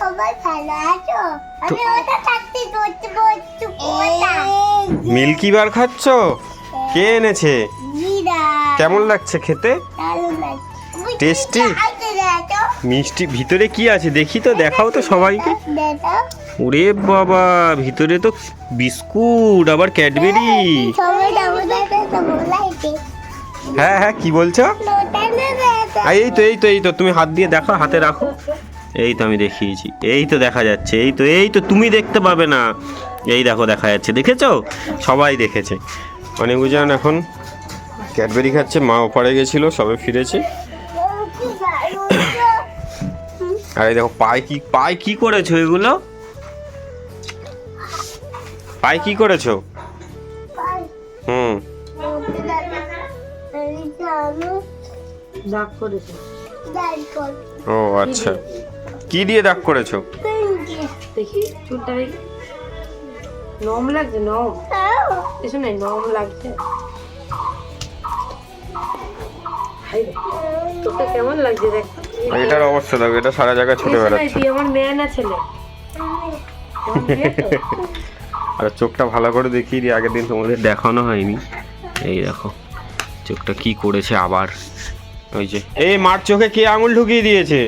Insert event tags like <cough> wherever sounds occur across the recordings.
সবাই ভালো আছো? আমি ওটা থাকতে করতে বলছি ওটা মিল্কি বার খাচ্ছ? কে এনেছে? কেমন লাগছে খেতে? দেখো মিষ্টি ভিতরে কি আছে দেখি তো দেখাও তো সবাইকে। ওরে বাবা ভিতরে তো বিস্কুট আবার ক্যাডবেরি। বলাইতে হ্যাঁ হ্যাঁ কি বলছো? এই তো এই তো এই তো তুমি হাত দিয়ে দেখো হাতে রাখো। এই তো আমি দেখিয়েছি এই তো দেখা যাচ্ছে এই তো এই তো তুমি দেখতে পাবে না। এই দেখো দেখা যাচ্ছে দেখেছ? সবাই দেখেছে। অনেক বুঝান এখন ক্যাডবেরি খাচ্ছে মা ওপারে গেছিল সবে ফিরেছে। আর এই দেখো পায়ে কি পায়ে কি করেছ এগুলো? পায়ে কি করেছ? হুম। ও আচ্ছা। কি দিয়ে দাগ করেছ? দেখি চুলটা দেখি। নম লাগছে নম এসো নাই নম লাগছে। তোকে কেমন লাগছে দেখ। এটার অবস্থা দেখো এটা সারা জায়গায় ছুটে বেড়াচ্ছে। তুই আমার মেয়ে না ছেলে? আমার মেয়ে তো। <laughs> আর চোখটা ভালো করে দেখিয়ে দিই আগের দিন তোমাদের দেখানো হয়নি। এই দেখো চোখটা কি করেছে আবার। ওই যে এই মার চোখে কে আঙুল ঢুকিয়ে দিয়েছে?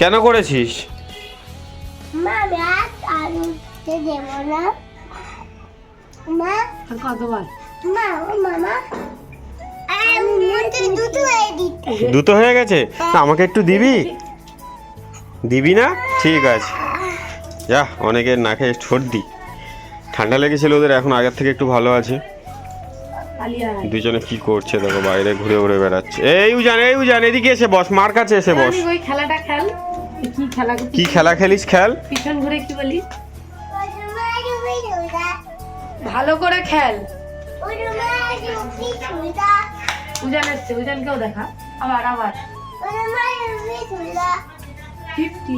কেন করেছিস? মা আর কতবার? মা ও মামা আমি মন্ত্রে দুটো হয়ে দুটো হয়ে গেছে? তা আমাকে একটু দিবি? দিবি না? ঠিক আছে। যা অনেকের নাকে সর্দি ঠান্ডা লেগেছিল ওদের এখন আগের থেকে একটু ভালো আছে। দুজনে কি করছে? দেখো বাইরে ঘুরে ঘুরে বেড়াচ্ছে। এই উজান এই উজান এদিকে এসে বস মার কাছে এসে বস। ওই খেলাটা খেল। কি খেলা কি খেলা খেলিস খেল? পিছন ঘুরে কি বলি ভালো করে খেল। উজান এসছে উজানকেও দেখা। আবার আবার। ফিফটি।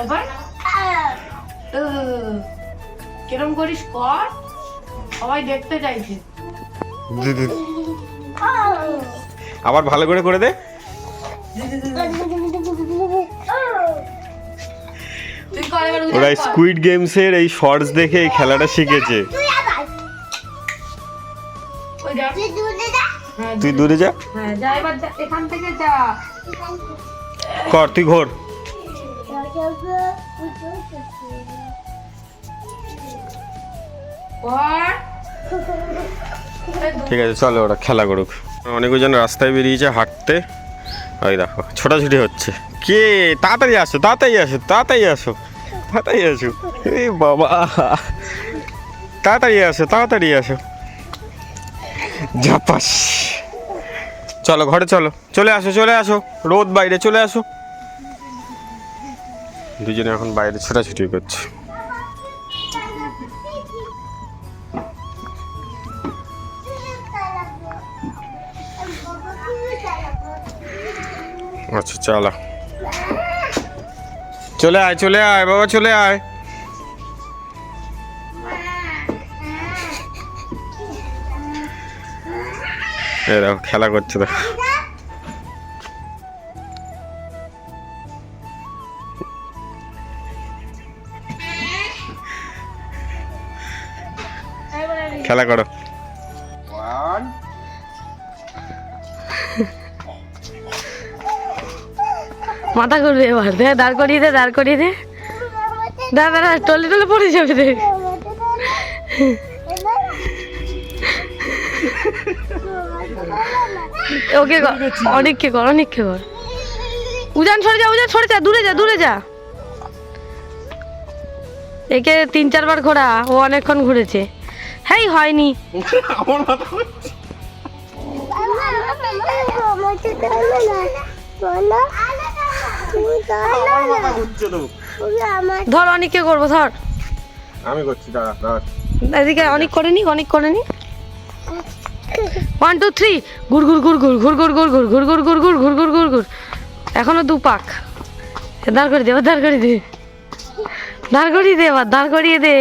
আবার? ও, কিরম করিস কর? সবাই দেখতে চাইছে। আবার ভালো করে করে দে। ওরা স্কুইড গেমসের এই শর্টস দেখে এই খেলাটা শিখেছে। হ্যাঁ, তুই দূরে। যা। হ্যাঁ যা এবার যা, এখান থেকে যা। কর তুই ঘোর। ঠিক আছে, চলো ওরা খেলা করুক। অনেকজন রাস্তায় বেরিয়েছে হাঁটতে। ওই দেখো, ছোটাছুটি হচ্ছে। কে? তাড়াতাড়ি আসো তাড়াতাড়ি আসো তাড়াতাড়ি আসো তাড়াতাড়ি আসো। এ বাবা। তাড়াতাড়ি আসো তাড়াতাড়ি আসো। ঝাপাস। চলো, ঘরে চলো। চলে আসো চলে আসো। রোদ বাইরে, চলে আসো। দুজনে এখন বাইরে ছোটাছুটি করছে। আচ্ছা চলো। চলে আয় চলে আয়, বাবা, চলে আয়। দেখো, খেলা করছে, দেখো। খেলা করো। মাথা ঘুরবে এবার। দে দাঁড় করিয়ে দে দাঁড় করিয়ে দে। দাঁড়া দাঁড়া টলে টলে পড়ে যাবে রে ওকে কর অনেককে কর অনেককে কর। উজান সরে যা উজান সরে যা দূরে যা দূরে যা। একে তিন চারবার ঘোরা ও অনেকক্ষণ ঘুরেছে। হ্যাঁ হয়নি। আমার মাথা আমার মাথা ঘুরছে তো ধর অনেককে করব ধর আমি করছি দাঁড়া এদিকে অনেক করে নি অনেক করে নি ওয়ান টু থ্রি ঘুর ঘুর ঘুর ঘুর ঘুর ঘুর ঘুর ঘুর ঘুর ঘুর ঘুর ঘুর ঘুর ঘুর ঘুর ঘুর এখনও দু পাক দাঁড় করে দে এবার দাঁড় করে দে দাঁড় করিয়ে দে এবার দাঁড় করিয়ে দে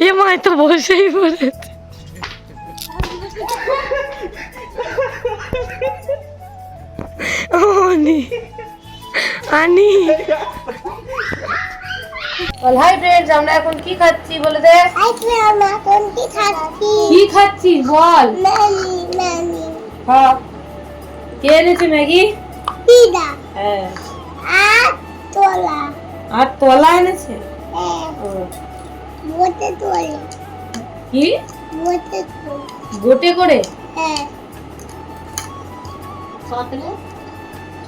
এ মায় তো বসেই পড়েছে আনি আনি। বল হাই ফ্রেন্ডস আমরা এখন কি খাচ্ছি বলে দে? আজকে আমি এখন কি খাচ্ছি কি খাচ্ছিস বল? ম্যানি ম্যানি হ্যাঁ। কে এনেছে ম্যাগি? পিদা হ্যাঁ। আর তোলা আর তলা এনেছে? হ্যাঁ মোটে তোলে কি? মোটে তোলে। গোটে করে? হ্যাঁ।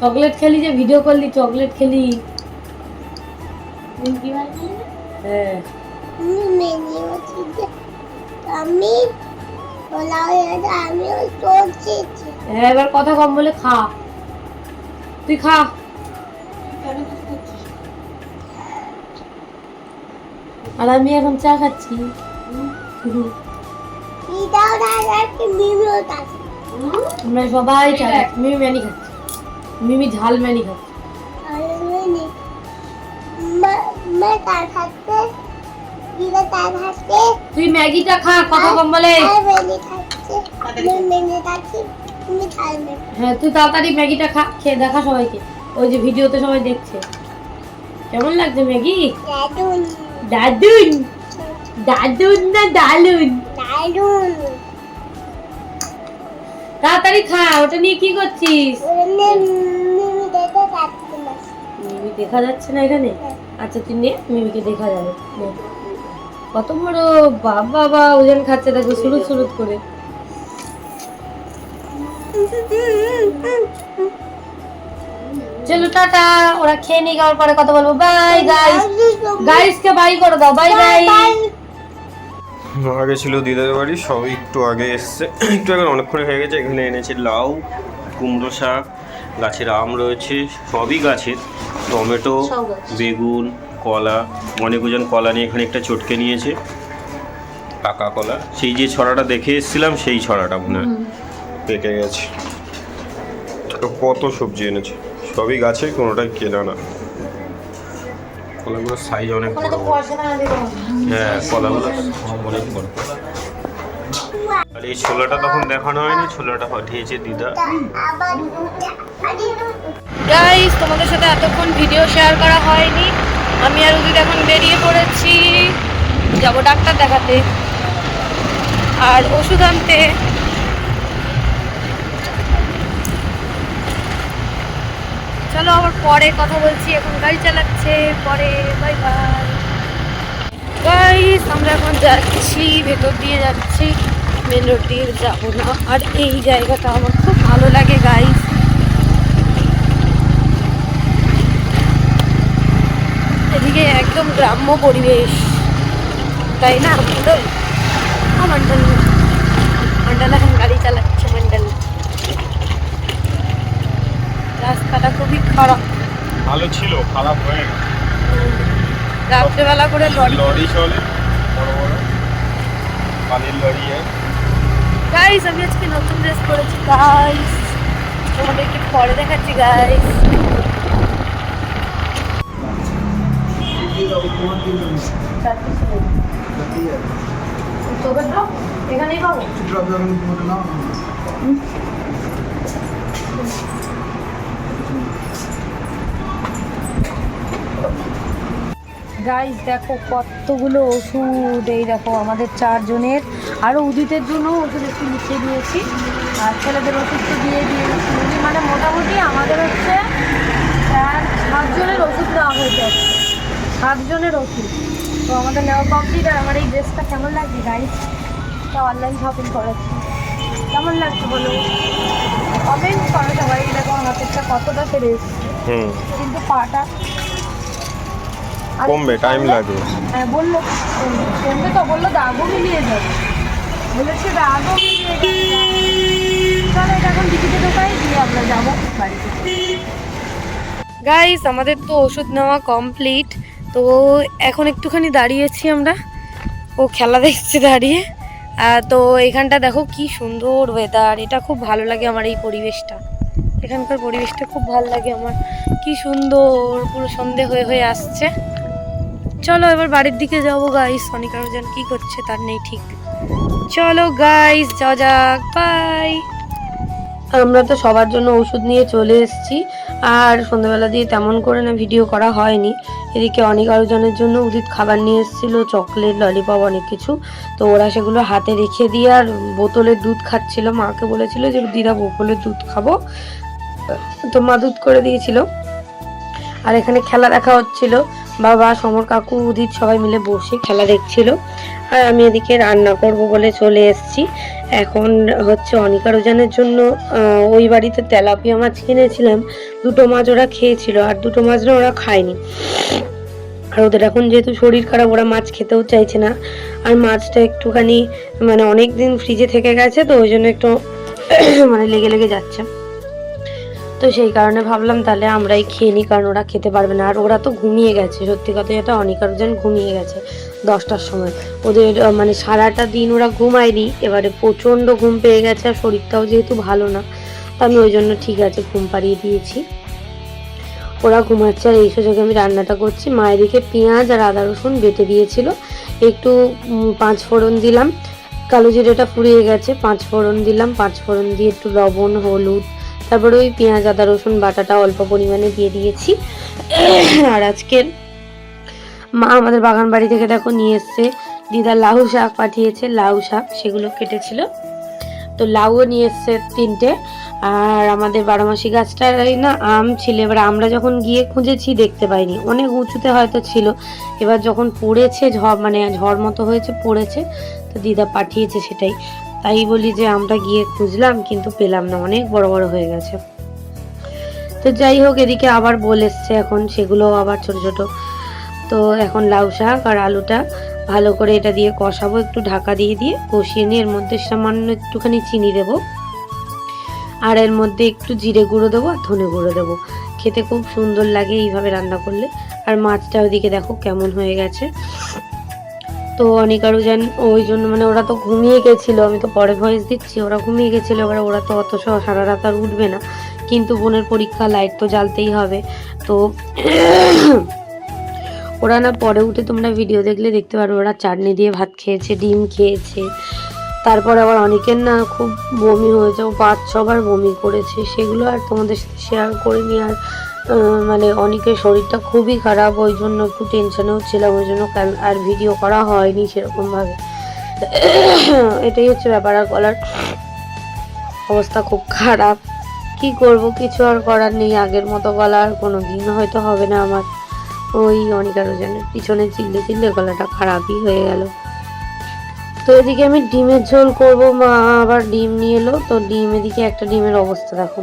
চকলেট খেলি যে ভিডিও করলি চকলেট খেলি। হ্যাঁ। আমি হয়ে এবার কথা কম বলে খা। তুই খা। আর আমি এখন চা খাচ্ছি। আমরা সবাই চা মিমি ম্যানি খাচ্ছি। মিমি ঝালমানি খাচ্ছে তুই ম্যাগিটা খা কথা কম বলে। হ্যাঁ তুই তাড়াতাড়ি ম্যাগিটা খা খেয়ে দেখা সবাইকে। ওই যে ভিডিওতে সবাই দেখছে। কেমন লাগছে ম্যাগি? দাদুন দাদুন না দালুন দারুণ তাড়াতাড়ি খা, ওটা নিয়ে কি করছিস? মিমি দেখা যাচ্ছে না এখানে? আচ্ছা তুই নে, মিমিকে দেখা যাবে। কত বড় বাবা বাবা ওজন খাচ্ছে, দেখো শুরু সুরুত করে। চলো, টাটা। ওরা খেয়ে নিয়ে যাওয়ার পরে কথা বলব। বাই গাইস গাইস কে বাই করে দাও? বাই গাইস আগে ছিল দিদার বাড়ি সবই একটু আগে এসছে। একটু আগে অনেকক্ষণ হয়ে গেছে এখানে এনেছে লাউ কুমড়ো শাক গাছের আম রয়েছে সবই গাছের। টমেটো বেগুন কলা অনেকজন কলা নিয়ে এখানে একটা চটকে নিয়েছে। পাকা কলা। সেই যে ছড়াটা দেখে এসেছিলাম সেই ছড়াটা মনে হয় পেকে গেছে। তো কত সবজি এনেছে সবই গাছে কোনোটাই কেনা না। কলাগুলোর সাইজ অনেক বড় হ্যাঁ কলাগুলো অনেক বড়। আর এই ছোলাটা তখন দেখানো হয়নি ছোলাটা পাঠিয়েছে দিদা। গাইস তোমাদের সাথে এতক্ষণ ভিডিও শেয়ার করা হয়নি। আমি আর উদিত এখন বেরিয়ে পড়েছি। যাব ডাক্তার দেখাতে। আর ওষুধ আনতে। চলো আবার পরে কথা বলছি, এখন গাড়ি চালাচ্ছে, পরে বাই বাই গাইস আমরা এখন যাচ্ছি, ভেতর দিয়ে যাচ্ছি মেন রোড দিয়ে যাব না। আর এই জায়গাটা আমার খুব ভালো লাগে গাইস এদিকে একদম গ্রাম্য পরিবেশ, তাই না? মন্ডল ও মন্ডল মন্ডল এখন গাড়ি চালাচ্ছে মন্ডল রাস্তাটা খুবই খারাপ। ভালো ছিল খারাপ হয়ে রাত্রেবেলা করে লরি লরি। চলে বড় বড়। পানির লরি গাইস আমি আজকে নতুন ড্রেস পরেছি গাইস তোমাদেরকে পরে দেখাচ্ছি গাইস এখানেই পাবো। গাইস দেখো কতগুলো ওষুধ এই দেখো আমাদের চারজনের। আরও উদিতের জন্য ওষুধ একটু লিখে দিয়েছি। আর ছেলেদের ওষুধ তো দিয়ে দিয়েছি। মানে মোটামুটি আমাদের হচ্ছে চার সাতজনের ওষুধ নেওয়া হয়েছে। সাতজনের ওষুধ। তো আমাদের নেওয়া কমপ্লিট আর আমার এই ড্রেসটা কেমন লাগছে গাইস তা অনলাইন শপিং করেছি কেমন লাগছে বলো? কমেন্ট করো সবাই। দেখো আমার হাতেরটা কতটা হুম। কিন্তু পাটা কমবে টাইম লাগবে। হ্যাঁ বলল কমবে তো বলল দাগও মিলিয়ে যাবে। বলেছে দাগও মিলিয়ে যাবে চলো এটা এখন টিকিটে ঢোকাই দিয়ে আমরা যাব বাড়িতে। গাইস আমাদের তো ওষুধ নেওয়া কমপ্লিট তো এখন একটুখানি দাঁড়িয়েছি আমরা। ও খেলা দেখছে দাঁড়িয়ে। তো এখানটা দেখো কি সুন্দর ওয়েদার এটা খুব ভালো লাগে আমার এই পরিবেশটা। এখানকার পরিবেশটা খুব ভালো লাগে আমার। কি সুন্দর পুরো সন্ধে হয়ে হয়ে আসছে। চলো এবার বাড়ির দিকে যাব গাইস অনেক আরও যেন কি করছে তার নেই ঠিক। চলো গাইস যাওয়া যাক। বাই আমরা তো সবার জন্য ওষুধ নিয়ে চলে এসেছি। আর সন্ধ্যাবেলা দিয়ে তেমন করে না ভিডিও করা হয়নি। এদিকে অনেক আয়োজনের জন্য উদিত খাবার নিয়ে এসেছিল চকলেট ললিপপ অনেক কিছু। তো ওরা সেগুলো হাতে রেখে দিয়ে আর বোতলের দুধ খাচ্ছিল। মাকে বলেছিল যে, দিদা, বোতলের দুধ খাব। তো মা দুধ করে দিয়েছিল। আর এখানে খেলা দেখা হচ্ছিল। বাবা, সমর কাকু, উদিত সবাই মিলে বসে খেলা দেখছিল। আর আমি এদিকে রান্না করব বলে চলে এসেছি। এখন হচ্ছে অনিকা রোজানের জন্য ওই বাড়িতে তেলাপিয়া মাছ কিনেছিলাম। দুটো মাছ ওরা খেয়েছিল, আর দুটো মাছ না ওরা খায়নি। আর ওদের এখন যেহেতু শরীর খারাপ, ওরা মাছ খেতেও চাইছে না। আর মাছটা একটুখানি মানে অনেক দিন ফ্রিজে থেকে গেছে তো, ওই জন্য একটু <coughs> মানে লেগে লেগে যাচ্ছে। তো সেই কারণে ভাবলাম তাহলে আমরাই খেয়ে নিই, কারণ ওরা খেতে পারবে না। আর ওরা তো ঘুমিয়ে গেছে, সত্যি কথা যেটা অনিকার যেন ঘুমিয়ে গেছে দশটার সময়। ওদের মানে সারাটা দিন ওরা ঘুমায়নি, এবারে প্রচণ্ড ঘুম পেয়ে গেছে আর শরীরটাও যেহেতু ভালো না, তো আমি ওই জন্য ঠিক আছে, ঘুম পাড়িয়ে দিয়েছি। ওরা ঘুমাচ্ছে আর এই সুযোগে আমি রান্নাটা করছি। মায়ের দিকে পেঁয়াজ আর আদা রসুন বেটে দিয়েছিল। একটু পাঁচ ফোড়ন দিলাম। কালো জিরেটা ফুরিয়ে গেছে, পাঁচ ফোড়ন দিলাম। পাঁচ ফোড়ন দিয়ে একটু লবণ, হলুদ তারপরে ওই পেঁয়াজ, আদা, রসুন, বাটাটা অল্প পরিমাণে দিয়ে দিয়েছি। আর আজকে মা আমাদের বাগান বাড়ি থেকে দেখো নিয়ে এসছে। দিদা লাউ শাক পাঠিয়েছে, লাউ শাক, সেগুলো কেটেছিল। তো লাউও নিয়ে এসছে তিনটে। আর আমাদের বারোমাসি গাছটায় না আম ছিল। এবার আমরা যখন গিয়ে খুঁজেছি, দেখতে পাইনি। অনেক উঁচুতে হয়তো ছিল। এবার যখন পড়েছে, ঝড় মানে ঝড় মতো হয়েছে, পড়েছে। তো দিদা পাঠিয়েছে সেটাই। তাই বলি যে আমরা গিয়ে খুঁজলাম, কিন্তু পেলাম না। অনেক বড় বড় হয়ে গেছে। তো যাই হোক, এদিকে আবার বল এসছে এখন। সেগুলো আবার ছোট ছোট। তো এখন লাউ শাক আর আলুটা ভালো করে এটা দিয়ে কষাবো, একটু ঢাকা দিয়ে দিয়ে। কষিয়ে নিয়ে এর মধ্যে সামান্য একটুখানি চিনি দেবো। আর এর মধ্যে একটু জিরে গুঁড়ো দেবো আর ধনে গুঁড়ো দেবো। খেতে খুব সুন্দর লাগে এইভাবে রান্না করলে। আর মাছটা ওদিকে দেখো কেমন হয়ে গেছে। তো অনেক আরও জান ওই জন্য মানে ওরা তো ঘুমিয়ে গেছিল, আমি তো পরে ভয়েস দিচ্ছি, ওরা ঘুমিয়ে গেছিল, এবার ওরা তো অত সারা রাত আর উঠবে না। কিন্তু বোনের পরীক্ষা লাইট তো জ্বালতেই হবে। তো <clears throat> ওরা না পরে উঠে তোমরা ভিডিও দেখলে দেখতে পারবে, ওরা চাটনি দিয়ে ভাত খেয়েছে, ডিম খেয়েছে। তারপর আবার অনেকের না খুব বমি হয়েছে পাঁচ ছবার বমি করেছে, সেগুলো আর তোমাদের সাথে শেয়ার করিনি আর মানে অনেকের শরীরটা খুবই খারাপ, ওই জন্য একটু টেনশনেও ছিলাম, ওই জন্য আর ভিডিও করা হয়নি সেরকমভাবে এটাই হচ্ছে ব্যাপার, আর গলার অবস্থা খুব খারাপ। কি করব, কিছু আর করার নেই, আগের মতো গলা আর কোনো দিন হয়তো হবে না আমার। ওই অনেক আরও জানের পিছনে চিল্লে চিল্লে গলাটা খারাপই হয়ে গেল। তো এদিকে আমি ডিমের ঝোল করব, মা আবার ডিম নিয়ে এলো, তো ডিম এদিকে একটা ডিমের অবস্থা দেখো।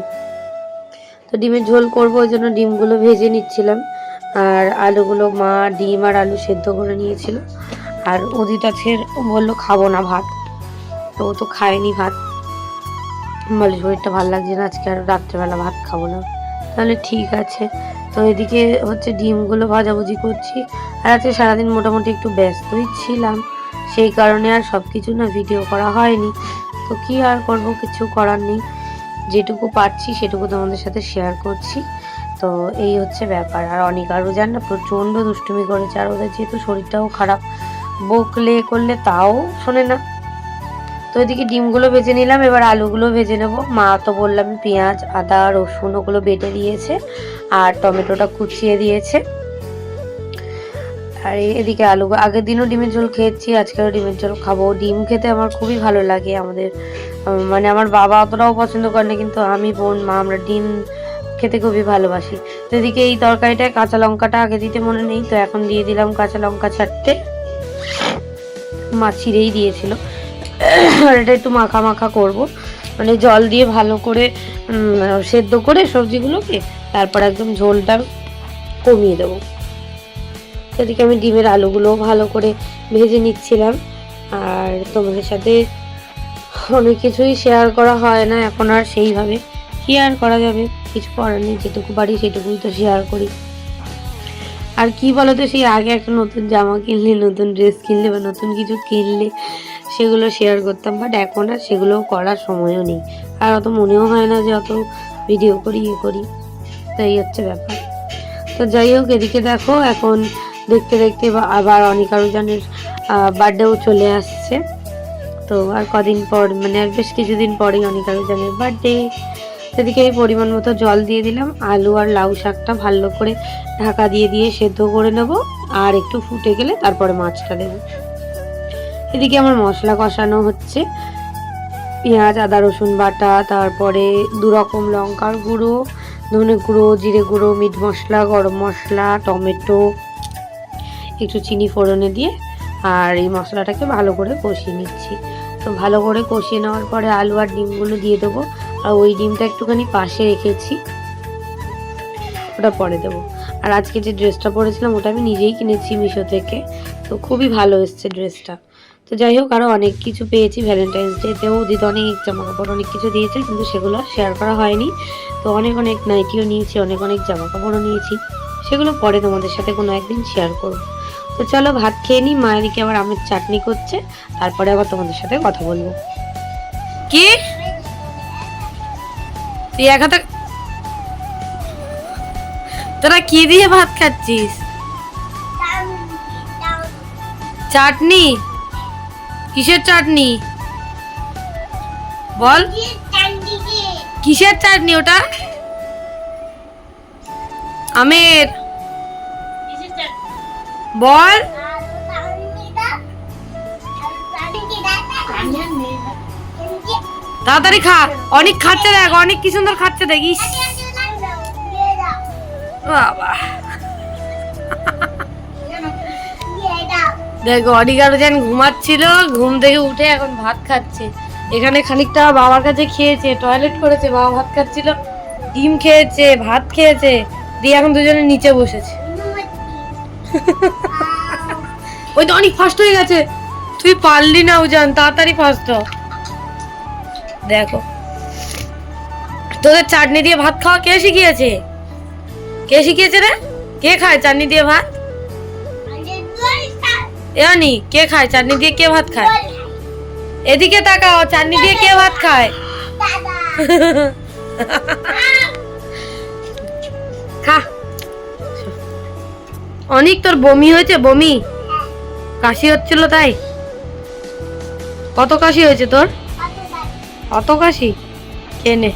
তো ডিমের ঝোল করব, ওই জন্য ডিমগুলো ভেজে নিচ্ছিলাম। আর আলুগুলো মা ডিম আর আলু সেদ্ধ করে নিয়েছিল। আর উদিত আছে বলল, খাব না ভাত। তো ও তো খায়নি ভাত। বলে, শরীরটা ভালো লাগছে না, আজকে আর রাত্রেবেলা ভাত খাব না। তাহলে ঠিক আছে। তো এদিকে হচ্ছে ডিমগুলো ভাজাভুজি করছি। আর আজকে সারাদিন মোটামুটি একটু ব্যস্তই ছিলাম। সেই কারণে আর সব কিছু না ভিডিও করা হয়নি। তো কি আর করব, কিছু করার নেই। যেটুকু পারছি সেটুকু তোমাদের সাথে শেয়ার করছি। তো এই হচ্ছে ব্যাপার। আর অনেক আরও জান না প্রচণ্ড দুষ্টুমি করেছে। আর ওদের যেহেতু শরীরটাও খারাপ, বকলে করলে তাও শোনে না। তো এদিকে ডিমগুলো ভেজে নিলাম, এবার আলুগুলো ভেজে নেব। মা তো বললাম পেঁয়াজ, আদা, রসুন ওগুলো বেটে দিয়েছে, আর টমেটোটা কুচিয়ে দিয়েছে। আর এদিকে আলু আগের দিনও ডিমের ঝোল খেয়েছি, আজকেও ডিমের ঝোল খাব। ডিম খেতে আমার খুবই ভালো লাগে আমাদের। মানে আমার বাবা অতটাও পছন্দ করে না, কিন্তু আমি বোন, মা, আমরা ডিম খেতে খুবই ভালোবাসি। তো এদিকে এই তরকারিটায় কাঁচা লঙ্কাটা আগে দিতে মনে নেই, তো এখন দিয়ে দিলাম কাঁচা লঙ্কা ছাড়তে। মা ছিঁড়েই দিয়েছিল। আর এটা একটু মাখা মাখা করব। মানে জল দিয়ে ভালো করে সেদ্ধ করে সবজিগুলোকে, তারপর একদম ঝোলটা কমিয়ে দেবো। সেদিকে আমি ডিমের আলুগুলো ভালো করে ভেজে নিচ্ছিলাম। আর তোমাদের সাথে অনেক কিছুই শেয়ার করা হয় না, এখন আর সেইভাবে কি আর করা যাবে? কিছু করার নেই, যেটুকু পারি সেটুকুই তো শেয়ার করি। আর কি বলো তো সেই আগে একটা নতুন জামা কিনলে, নতুন ড্রেস কিনলে বা নতুন কিছু কিনলে সেগুলো শেয়ার করতাম বাট এখন আর সেগুলো করার সময়ও নেই। আর অত মনেও হয় না যে অত ভিডিও করি ইয়ে করি। তাই হচ্ছে ব্যাপার। তো যাই হোক, এদিকে দেখো, এখন দেখতে দেখতে আবার অনেক আরও বার্থডেও চলে আসছে। তো আর কদিন পর মানে আর বেশ কিছুদিন পরেই অনেক আরও বার্থডে সেদিকে আমি পরিমাণ মতো জল দিয়ে দিলাম, আলু আর লাউ শাকটা ভালো করে ঢাকা দিয়ে দিয়ে সেদ্ধ করে নেব, আর একটু ফুটে গেলে তারপরে মাছটা দেবো। এদিকে আমার মশলা কষানো হচ্ছে। পেঁয়াজ, আদা, রসুন বাটা, তারপরে দু রকম লঙ্কার গুঁড়ো, ধনে গুঁড়ো, জিরে গুঁড়ো, মিট মশলা, গরম মশলা, টমেটো একটু চিনি ফোড়নে দিয়ে আর এই মশলাটাকে ভালো করে কষিয়ে নিচ্ছি। তো ভালো করে কষিয়ে নেওয়ার পরে আলু আর ডিমগুলো দিয়ে দেবো। আর ওই ডিমটা একটুখানি পাশে রেখেছি। ওটা পরে দেবো। আর আজকে যে ড্রেসটা পরেছিলাম, ওটা আমি নিজেই কিনেছি মিশো থেকে। তো খুবই ভালো এসছে ড্রেসটা তো যাই হোক আরও অনেক কিছু পেয়েছি। ভ্যালেন্টাইন্স ডেতেও দিদি অনেক জামা কাপড় অনেক কিছু দিয়েছে, কিন্তু সেগুলো শেয়ার করা হয়নি। তো অনেক অনেক নাইটিও নিয়েছি, অনেক অনেক জামা কাপড়ও নিয়েছি। সেগুলো পরে তোমাদের সাথে কোনো একদিন শেয়ার করব। তো চলো ভাত খেয়ে নিই। মা এদিকে আবার আমের চাটনি করছে। তারপরে আবার তোমাদের সাথে কথা বলব। কি? তুই এক হাতে তোরা কি দিয়ে ভাত খাচ্ছিস? চাটনি? কিসের চাটনি? বল। কিসের চাটনি ওটা? আমের। বল। তাড়াতাড়ি খা। অনেক খাচ্ছে দেখ, অনেক কি সুন্দর খাচ্ছে দেখিস বাবা। দেখ অডিগারও যেন ঘুমাচ্ছিল, ঘুম থেকে উঠে এখন ভাত খাচ্ছে। এখানে খানিকটা বাবার কাছে খেয়েছে টয়লেট করেছে, বাবা ভাত খাচ্ছিল, ডিম খেয়েছে, ভাত খেয়েছে, দিয়ে এখন দুজনে নিচে বসেছে। ওই তো অনেক ফাস্ট হয়ে গেছে। তুই পারলি না উজান তাড়াতাড়ি ফাস্ট হ। দেখো। তোদের চাটনি দিয়ে ভাত খাওয়া কে শিখিয়েছে? কে শিখিয়েছে রে? কে খায় চাটনি দিয়ে ভাত? এনি কে খায়? চাটনি দিয়ে কে ভাত খায়? এদিকে তাকাও চাটনি দিয়ে কে ভাত খায়? <laughs> অনেক তোর বমি হয়েছে, বমি? কাশি হচ্ছিল তাই? কত কাশি হয়েছে তোর? অত কাশি? কেনে